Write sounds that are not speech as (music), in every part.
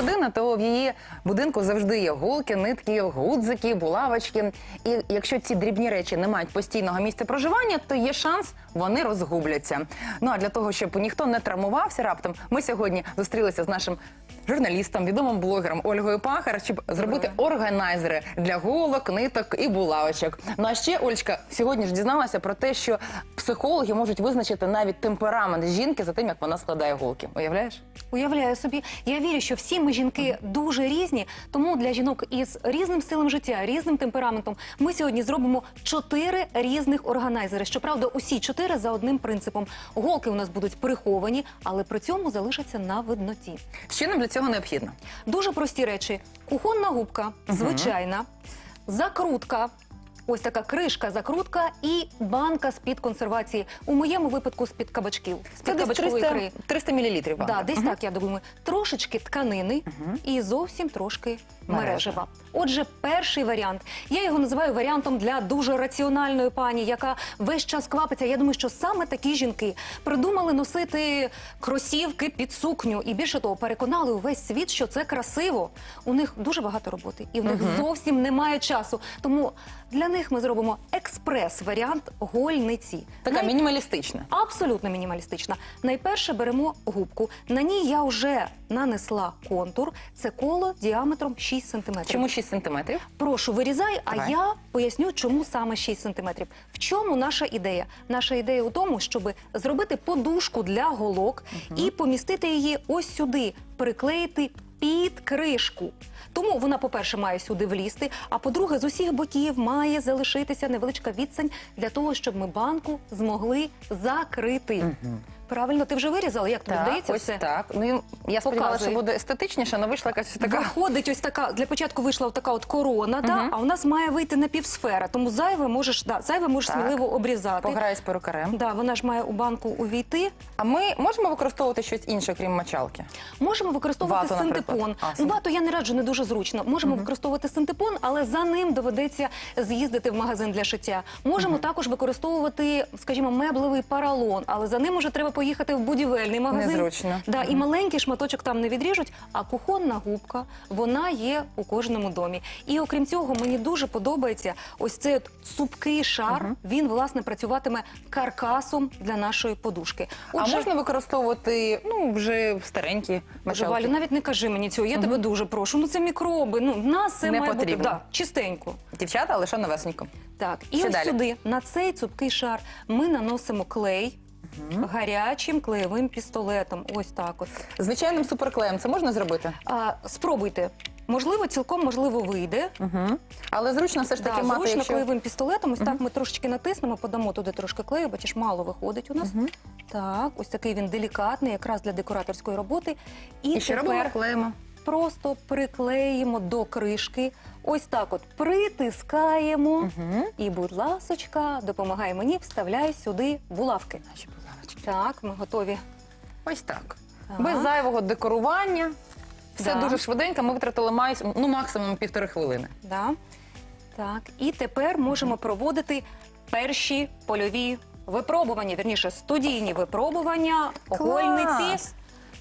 родина, то в її будинку завжди є голки, нитки, гудзики, булавочки. І якщо ці дрібні речі не мають постійного місця проживання, то є шанс, вони розгубляться. Ну а для того, щоб ніхто не травмувався раптом, ми сьогодні зустрілися з нашим журналістом, відомим блогером Ольгою Пахар, щоб зробити органайзери для голок, ниток і булавочок. Ну а ще Олечка сьогодні ж дізналася про те, що психологи можуть визначити навіть темперамент жінки за тим, як вона складає голки. Уявляєш? Уявляю собі, я вірю, що всі ми жінки дуже різні. Тому для жінок із різним стилем життя, різним темпераментом, ми сьогодні зробимо чотири різних органайзери. Щоправда, усі чотири за одним принципом. Голки у нас будуть приховані, але при цьому залишаться на видноті. Що нам для цього необхідно? Дуже прості речі: кухонна губка, звичайна, закрутка. Ось така кришка, закрутка і банка з-під консервації. У моєму випадку з-під кабачків. З-під десь кабачкової 300, ікри. 300 мл. Да, десь так я думаю. Трошечки тканини і зовсім трошки Мережева. мережева. Отже, перший варіант. Я його називаю варіантом для дуже раціональної пані, яка весь час квапиться. Я думаю, що саме такі жінки придумали носити кросівки під сукню і більше того, переконали увесь світ, що це красиво. У них дуже багато роботи, і в них зовсім немає часу. Тому для них ми зробимо експрес-варіант гольниці. Така Най- мінімалістична. Абсолютно мінімалістична. Найперше беремо губку. На ній я вже нанесла контур. Це коло діаметром 6 см. Чому 6 сантиметрів? Прошу, вирізай, а Давай. я поясню, чому саме 6 см. В чому наша ідея? Наша ідея у тому, щоб зробити подушку для голок і помістити її ось сюди, приклеїти під кришку. Тому вона, по-перше, має сюди влізти, а по-друге, з усіх боків має залишитися невеличка відстань для того, щоб ми банку змогли закрити. Правильно, ти вже вирізала? Як тобі вдається ось все? так. Ну, я сподівалася, Показуй. що буде естетичніше, але вийшла якась така. Виходить ось така, для початку вийшла така от корона, да, а у нас має вийти напівсфера, тому зайве можеш, да, зайве можеш Так. сміливо обрізати. Пограю з перукарем. Да, вона ж має у банку увійти. А ми можемо використовувати щось інше, крім мочалки? Можемо використовувати Вату, наприклад. синтепон. А, Ну, вату я не раджу, не дуже зручно. Можемо використовувати синтепон, але за ним доведеться з'їздити в магазин для шиття. Можемо також використовувати, скажімо, меблевий паралон, але за ним уже треба поїхати в будівельний магазин. Незручно. Да, і маленький шматочок там не відріжуть, а кухонна губка вона є у кожному домі. І окрім цього, мені дуже подобається ось цей от цупкий шар. Він власне працюватиме каркасом для нашої подушки. А можна використовувати ну, вже старенькі мочалки? Валю, навіть не кажи мені цього. Я тебе дуже прошу. Ну це мікроби. Ну в нас це Не має потрібно. бути да, чистенько. Дівчата, лише новесенько. Так, і Що ось далі? сюди на цей цупкий шар ми наносимо клей гарячим клеєвим пістолетом. Ось так. От Звичайним суперклеєм це можна зробити? а, спробуйте. Можливо, цілком можливо вийде. Угу. Але зручно все ж таки Да, мати, зручно якщо... клеєвим пістолетом. Ось так ми трошечки натиснемо, подамо туди трошки клею, бачиш, мало виходить у нас. Так, ось такий він делікатний, якраз для декораторської роботи. І, І що тепер робимо? Клеїмо. просто приклеїмо до кришки. Ось так от притискаємо. І, будь ласочка, допомагай мені, вставляй сюди булавки. Наші булавочки. Так, ми готові. Ось так. Без зайвого декорування. Все Да. дуже швиденько. Ми витратили ну, максимум півтори хвилини. Да. Так, і тепер можемо проводити перші польові випробування, вірніше, студійні випробування гольниці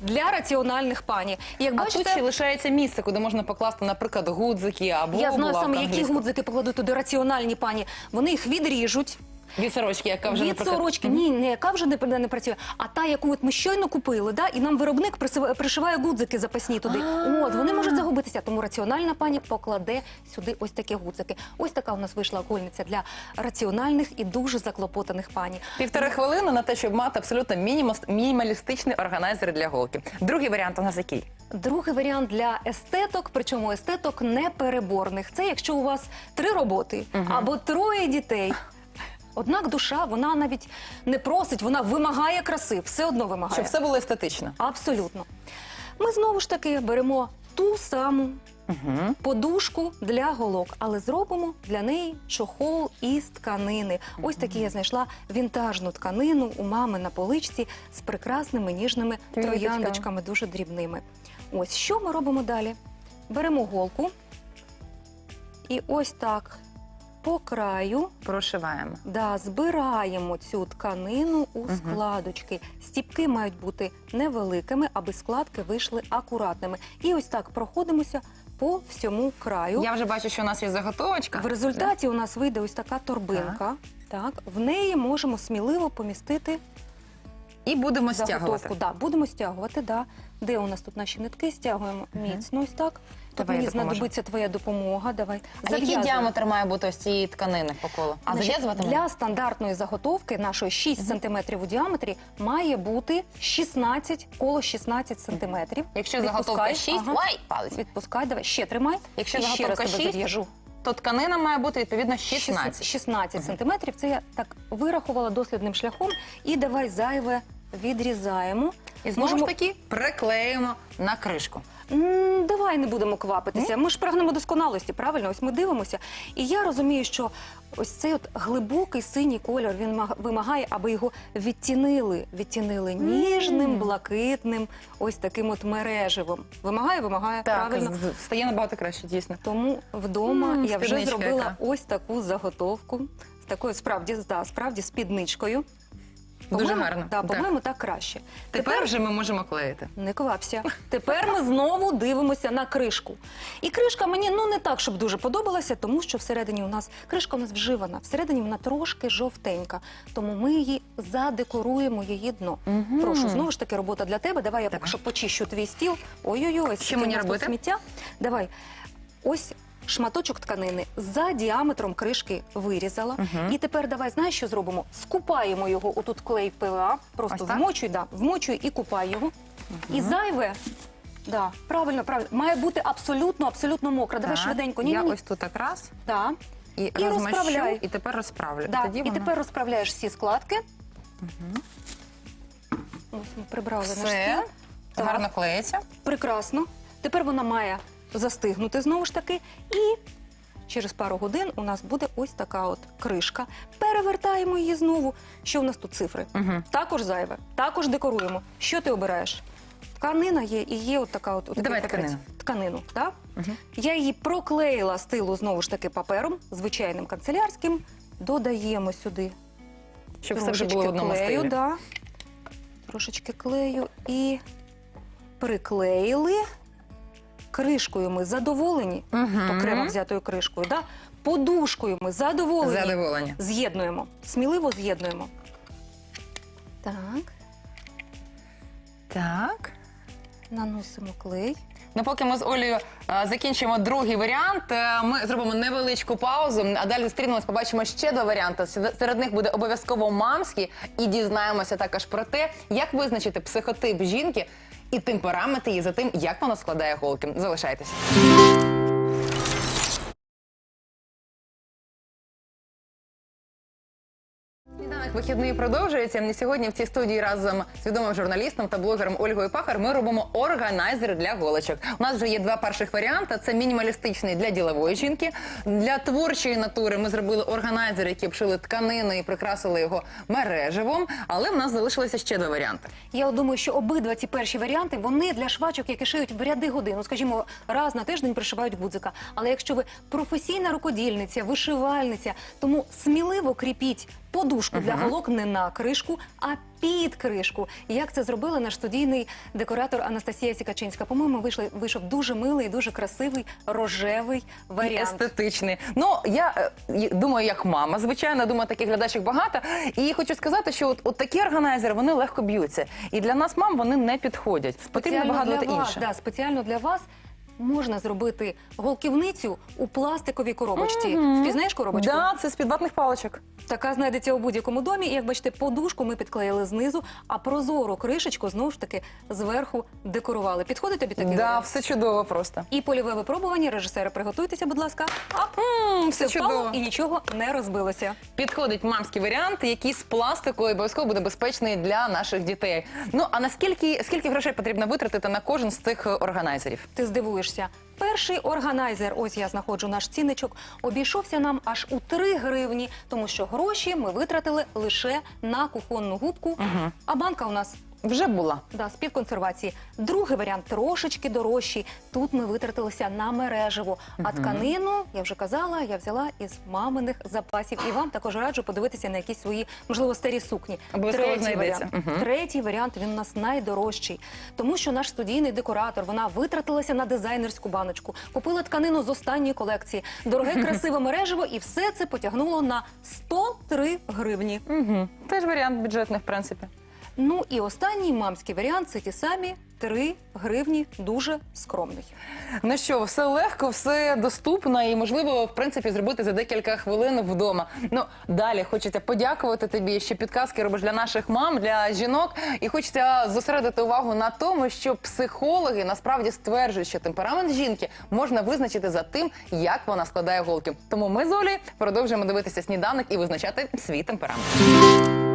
для раціональних пані. Як А бачите, тут ще лишається місце, куди можна покласти, наприклад, гудзики або я знаю булавку саме, які англійську. гудзики покладуть туди раціональні пані. Вони їх відріжуть. Від сорочки, яка вже, Від наприклад... сорочки, ні, не яка вже не, не працює, а та, яку от ми щойно купили, да, і нам виробник присив- пришиває гудзики запасні туди. От вони можуть загубитися. Тому раціональна пані покладе сюди ось такі гудзики. Ось така у нас вийшла гольниця для раціональних і дуже заклопотаних пані. Півтори хвилини на те, щоб мати абсолютно мінімас- мінімалістичний органайзер для голки. Другий варіант у нас який? Другий варіант для естеток, причому естеток непереборних. Це якщо у вас три роботи або троє дітей. Однак душа вона навіть не просить, вона вимагає краси, все одно вимагає. Щоб все було естетично. Абсолютно. Ми знову ж таки беремо ту саму подушку для голок, але зробимо для неї чохол із тканини. Ось такі я знайшла вінтажну тканину у мами на поличці з прекрасними ніжними Квіточками. трояндочками, дуже дрібними. Ось що ми робимо далі? Беремо голку і ось так по краю Прошиваємо. Да, збираємо цю тканину у складочки. Стіпки мають бути невеликими, аби складки вийшли акуратними. І ось так проходимося по всьому краю. Я вже бачу, що у нас є заготовочка. В результаті у нас вийде ось така торбинка. Так. в неї можемо сміливо помістити І будемо стягувати. Да, будемо стягувати. Да. Де у нас тут наші нитки? Стягуємо міцно ось так. Тут Давай я мені допоможу. знадобиться твоя допомога. Давай. А який діаметр має бути ось цієї тканини по колу? А Значить, зав'язувати можна? для стандартної заготовки нашої 6 см у діаметрі має бути 16, коло 16 см. Якщо заготовка 6, ой, палець. Відпускай, давай, ще тримай. Якщо І ще заготовка тебе 6, зав'яжу. То тканина має бути відповідно 16. 16 сантиметрів. Це я так вирахувала дослідним шляхом. І давай зайве відрізаємо. І знову Можемо- ж таки приклеїмо на кришку. М, Давай не будемо квапитися. Ми ж прагнемо досконалості, правильно? Ось ми дивимося. І я розумію, що ось цей от глибокий синій кольор він маг- вимагає, аби його відтінили. Відтінили ніжним, блакитним, ось таким от мереживом. Вимагає, вимагає, правильно. з- стає набагато краще, дійсно. Тому вдома М, я вже спідничка зробила яка. ось таку заготовку з такою справді, да, справді спідничкою. Дуже По-моєму, гарно, Да, так. по-моєму, так краще. Тепер вже ми можемо клеїти. Не квапся. (laughs) Тепер ми знову дивимося на кришку. І кришка мені ну не так, щоб дуже подобалася, тому що всередині у нас кришка у нас вживана, всередині вона трошки жовтенька. Тому ми її задекоруємо її дно. Мгм. Прошу, знову ж таки, робота для тебе. Давай я поки що почищу твій стіл. Ой-ой-ой, скільки мені у нас тут робити? сміття. Давай. Ось. Шматочок тканини за діаметром кришки вирізала. Мгм. І тепер давай знаєш, що зробимо? Скупаємо його отут клей в ПВА, просто так? вмочуй, да, вмочуй і купай його. І зайве, да, правильно, правильно, має бути абсолютно, абсолютно мокра. Давай Так, швиденько. Ні, Я ні, ось тут якраз Да. і, розмащу, розправляй. і тепер розправлю. Да. Тоді І воно... тепер розправляєш всі складки. Ось ми прибрали наш все стіл. Так. гарно клеїться. Прекрасно. Тепер вона має застигнути знову ж таки. І через пару годин у нас буде ось така от кришка. Перевертаємо її знову. Що у нас тут цифри? Угу. Також зайве, також декоруємо. Що ти обираєш? Тканина є і є от така от. отакий Давай папірець. тканину. Тканину, так? Угу. Я її проклеїла з тилу знову ж таки папером, звичайним канцелярським. Додаємо сюди Щоб все вже було в одному клею, стилі. да. трошечки клею і приклеїли. Кришкою ми задоволені, Мгм. окремо взятою кришкою. Да? Подушкою ми задоволені. Задоволення. З'єднуємо. Сміливо з'єднуємо. Так, Так. наносимо клей. Ну, поки ми з Олею е, закінчимо другий варіант, е, ми зробимо невеличку паузу, а далі зустрінемось, побачимо ще два варіанти. Серед серед них буде обов'язково мамський, і дізнаємося також про те, як визначити психотип жінки і темперамент її за тим, як вона складає голки. Залишайтеся. Вихідний продовжується. І Сьогодні в цій студії разом з відомим журналістом та блогером Ольгою Пахар ми робимо органайзери для голочок. У нас вже є два перших варіанти: це мінімалістичний для ділової жінки. Для творчої натури ми зробили органайзер, які обшили тканину і прикрасили його мереживом. Але в нас залишилося ще два варіанти. Я думаю, що обидва ці перші варіанти вони для швачок, які шиють в ряди годин. Ну, скажімо, раз на тиждень пришивають гудзика. Але якщо ви професійна рукодільниця, вишивальниця, тому сміливо кріпіть подушку для голок не на кришку, а під кришку. Як це зробила наш студійний декоратор Анастасія Сікачинська. По-моєму, вийшли вийшов дуже милий, дуже красивий рожевий варіант. естетичний. Ну я е, думаю, як мама. Звичайно, думаю, таких глядачок багато. І хочу сказати, що от, от такі органайзери вони легко б'ються. І для нас, мам, вони не підходять. Потрібно Спеціально вигадувати вас, інше. Да, спеціально для вас можна зробити голківницю у пластиковій коробочці. Впізнаєш коробочку? Да, це з підватних паличок. Така знайдеться у будь-якому домі. І як бачите, подушку ми підклеїли знизу, а прозору кришечку знову ж таки зверху декорували. Підходить тобі такий Да, варіант? все чудово просто. І польове випробування. Режисери, приготуйтеся, будь ласка. А М, все все впало чудово. і нічого не розбилося. Підходить мамський варіант, який з пластикою обов'язково буде безпечний для наших дітей. Ну а наскільки скільки грошей потрібно витратити на кожен з цих е, органайзерів? Ти здивуєшся. Перший органайзер, ось я знаходжу наш цінничок, обійшовся нам аж у 3 гривні, тому що гроші ми витратили лише на кухонну губку, а банка у нас Вже була. Да, з консервації. Другий варіант трошечки дорожчий. Тут ми витратилися на мережево. А тканину, я вже казала, я взяла із маминих запасів. І вам також раджу подивитися на якісь свої, можливо, старі сукні. Обов'язково Третій знайдеться. варіант. Мгм. Третій варіант він у нас найдорожчий, тому що наш студійний декоратор вона витратилася на дизайнерську баночку, купила тканину з останньої колекції, дороге (laughs) красиве мережево, і все це потягнуло на 103 гривні. Угу. Теж варіант бюджетний, в принципі. Ну і останній мамський варіант це ті самі 3 гривні, дуже скромний. Ну що, все легко, все доступно і можливо, в принципі, зробити за декілька хвилин вдома. Ну далі хочеться подякувати тобі, що підказки робиш для наших мам, для жінок, і хочеться зосередити увагу на тому, що психологи насправді стверджують, що темперамент жінки можна визначити за тим, як вона складає голки. Тому ми з Олею продовжуємо дивитися сніданок і визначати свій темперамент.